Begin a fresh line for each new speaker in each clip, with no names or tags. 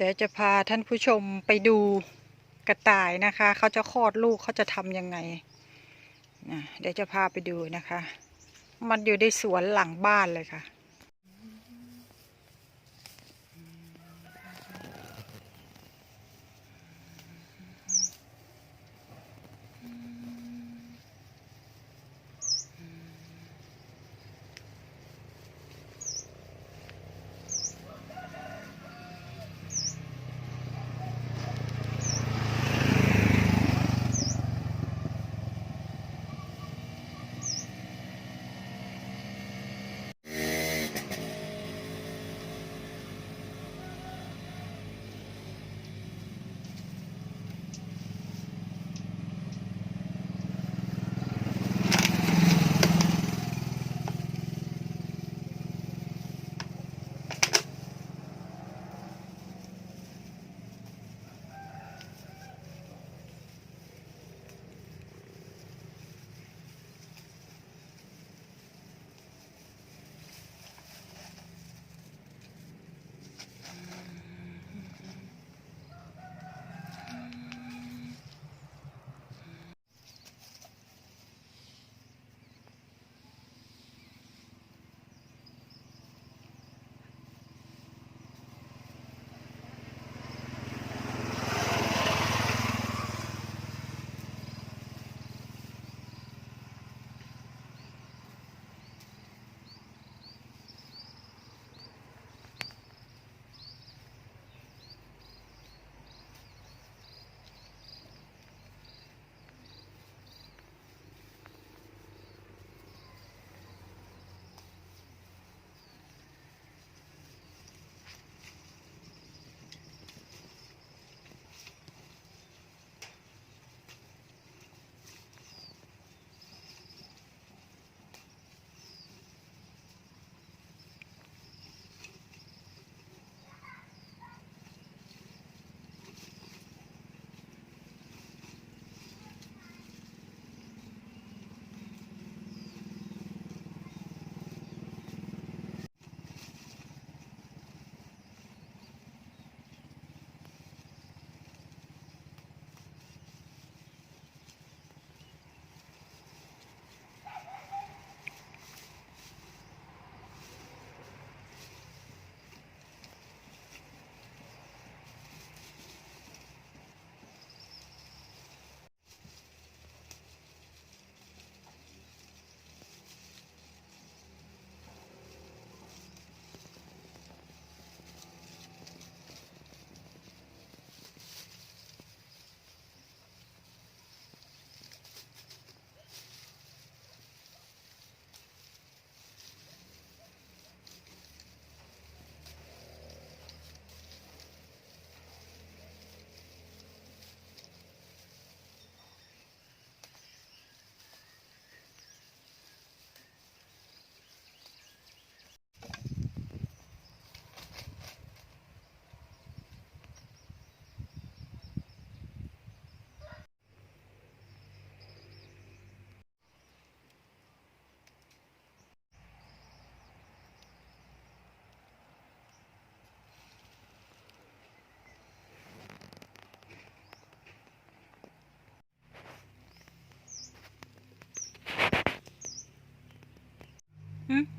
เดี๋ยวจะพาท่านผู้ชมไปดูกระต่ายนะคะ เขาจะคลอดลูกเขาจะทำยังไงนะเดี๋ยวจะพาไปดูนะคะ มันอยู่ในสวนหลังบ้านเลยค่ะ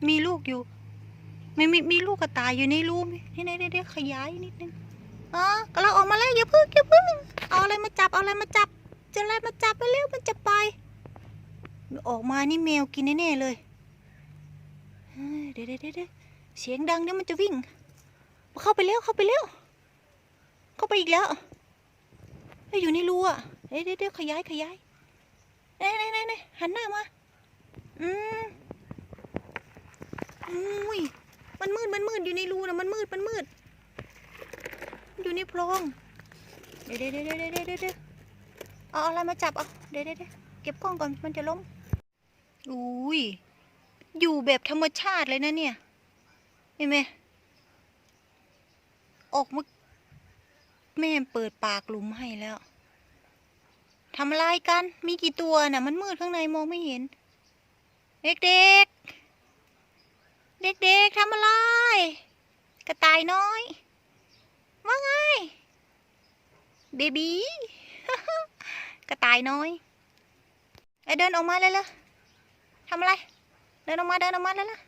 มีลูกอยู่ไม่มีมีลูกกระต่ายอยู่ในรูมนี่นี่นี่ขยายนิดนึงอ๋อกำลังออกมาแล้วอย่าพึ่งอย่าพึ่งเอาอะไรมาจับเอาอะไรมาจับ จะอะไรมาจับไปเร็วมันจะไป ออกมานี่แมวกินแน่เลยเฮ้ยเดี๋ยวเดี๋ยวเดี๋ยวเสียงดังเดี๋ยวมันจะวิ่ง เข้าไปเร็วเข้าไปเร็วเข้าไปอีกแล้วเฮ้อยู่ในรูอะเดี๋ยวเดี๋ยวขยายขยายเน่เน่เน่หันหน้ามา อืม อุ้ยมันมืดมันมืดอยู่ในรูนะมันมืดมันมืด อยู่ในโพรงเดี๋ยวเดี๋ยวเดี๋ยวเดี๋ยวเดี๋ยวเดี๋ยวเอาอะไรมาจับเอาเดี๋ยวเดี๋ยวเดี๋ยวเก็บกล้องก่อนมันจะล้มอุ้ยอยู่แบบธรรมชาติเลยนะเนี่ยเห็นไหมออกมาแม่เปิดปากหลุมให้แล้วทำอะไรกัน มีกี่ตัวน่ะ มันมืดข้างในมองไม่เห็น เด็กๆ เด็กๆทำอะไร กระต่ายน้อยมว่าไง เบบีกระต่ายน้อยไอเดินออกมาเลยเลยทำอะไร เดินออกมาเดินออกมาเลยละ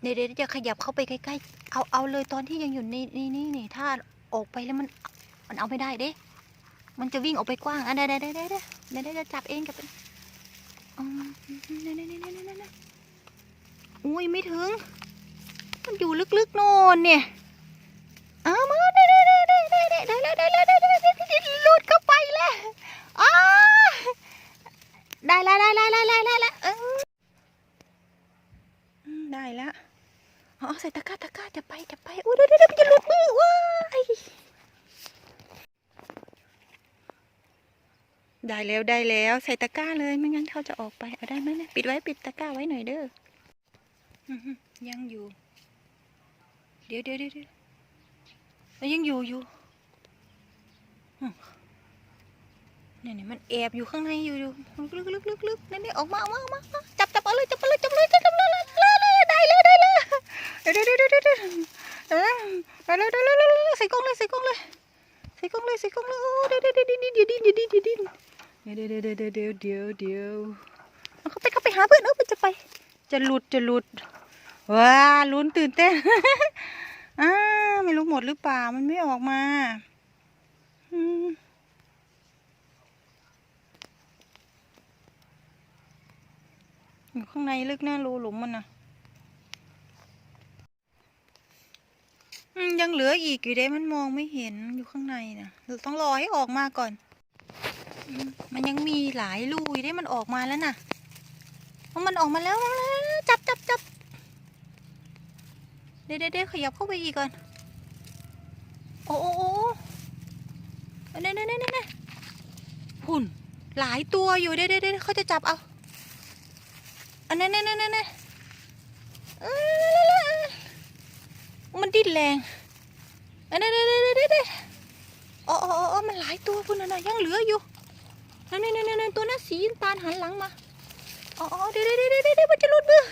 เดี๋ยวเดี๋ยวจะขยับเข้าไปใกล้ๆ เอาเอาเลยตอนที่ยังอยู่ในนี่นี่นี่ถ้าออกไปแล้วมันมันเอาไม่ได้เด้ มันจะวิ่งออกไปกว้างอะเดี๋ยวเดี๋ยวเดี๋ยวเดี๋ยวเดี๋ยวเดี๋ยวจะจับเองกับเป็นอืมนี่นี่นี่นี่นี่ อุ้ยไม่ถึง มันอยู่ลึกๆโน่นเนี่ยเอามาได้ได้ได้ได้ได้ได้ได้ได้ได้ได้ได้ได้หลุดเข้าไปแล้วอ้าได้แล้วได้แล้วได้แล้วได้แล้วเอออืมได้แล้วอ๋อใส่ตะกร้าตะกร้าจะไปจะไปอุ้ยเดี๋ยวเดี๋ยวเดี๋ยวมันจะหลุดมือว้ายได้แล้วได้แล้วใส่ตะกร้าเลยไม่งั้นเขาจะออกไปเอาได้ไหมเนี่ยปิดไว้ปิดตะกร้าไว้หน่อยเด้อ ยังอยู่ เดี๋ยวเดี๋ยวเดี๋ยวยังอยู่อยู่เนี่ยเนี่ยมันแอบอยู่ข้างในอยู่อยู่ลึกลึกลึกลึกนี่นี่ออกมาออกมาออกมาจับจับเอาเลยจับเลยจับเลยจับเลยได้เลยได้เลยเดี๋ยวเดี๋ยวเดี๋ยวเดี๋ยวเดี๋ยวเออได้เลยได้เลยได้เลยใส่กล้องเลยใส่กล้องเลยใส่กล้องเลยใส่กล้องเลยโอ้เดี๋ยวเดี๋ยวเดี๋ยวเดี๋ยวเดี๋ยวเดี๋ยวเดี๋ยวเดี๋ยวเดี๋ยวเดี๋ยวเดี๋ยวเดี๋ยวเดี๋ยวเดี๋ยวเดี๋ยวเขาไปเขาไปหาเพื่อนเออมันจะไป จะหลุดจะหลุดว้าลุ้นตื่นเต้นอ่าไม่รู้หมดหรือเปล่ามันไม่ออกมาอยู่ข้างในลึกหน้ารูหลุมมันนะยังเหลืออีกอยู่เด้มันมองไม่เห็นอยู่ข้างในนะเราต้องรอให้ออกมาก่อน มันยังมีหลายรูอยู่เด้มันออกมาแล้วนะเพราะ มันออกมาแล้วจับจับจับเดี๋ยวเดี๋ยวเดี๋ยวขยับเข้าไปอีกก่อน โอ้โอ้โอ้เน่เน่เน่เน่เน่หุ่นหลายตัวอยู่เด้เด้เด้เขาจะจับเอาอันนั้นเน่เน่เน่เน่เอ้ยมันดิ้นแรงอันนั้นเน่เน่เน่เน่เน่อ๋ออ๋ออ๋อมันหลายตัวพุ่นน่ะยังเหลืออยู่นั่นนี่นี่นี่ตัวนั้นสีตาลหันหลังมา อ๋ออ๋อเดี๋ยวเดี๋ยวเดี๋ยวเดี๋ยวมันจะหลุดมือ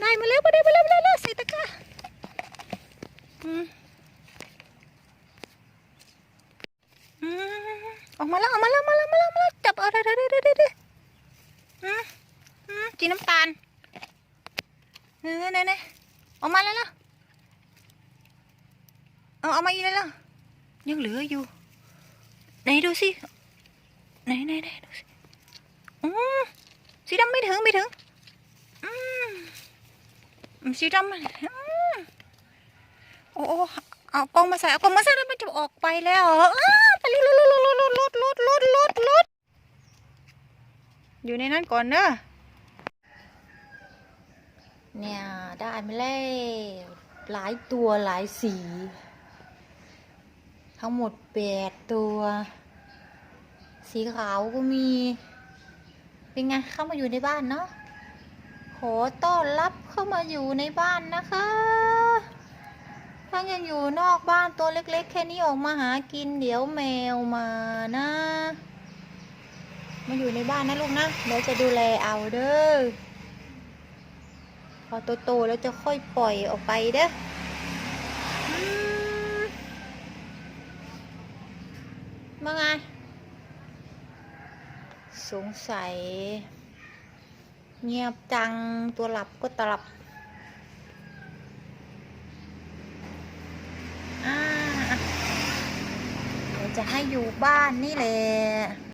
ได้มาแล้วมาได้มาแล้วมาแล้วใส่ตะกร้าอืมอืมออกมาแล้วออกมาแล้วมาแล้วมาแล้วมาแล้วจับเอาเด้เด้เด้เด้เด้อืมอืมกินน้ำตาลเนี่ยเนี่ยเนี่ยออกมาแล้วล่ะเอาเอามาอีกแล้วยังเหลืออยู่ไหนดูสิไหนไหนไหนดูสิอืม สีดำไม่ถึงไม่ถึงสีดำอืมโอ้โอ้เอากล้องมาใส่เอากล้องมาใส่แล้วมันจะออกไปแล้วอไปลุดลุดลุดลุดลุดลุดลุดลุดลุดอยู่ในนั้นก่อนเนอะเนี่ยได้มาแล้วหลายตัวหลายสี ทั้งหมดแปดตัว สีขาวก็มี เป็นไงเข้ามาอยู่ในบ้านเนาะขอต้อนรับเข้ามาอยู่ในบ้านนะคะถ้ายังอยู่นอกบ้านตัวเล็กๆ แค่นี้ออกมาหากินเดี๋ยวแมวมานะมาอยู่ในบ้านนะลูกนะเดี๋ยวจะดูแลเอาเด้อพอโตๆแล้วจะค่อยปล่อยออกไปเด้ออืมมาไง สงสัย เงียบจังตัวหลับก็ตลับจะให้อยู่บ้านนี่แหละ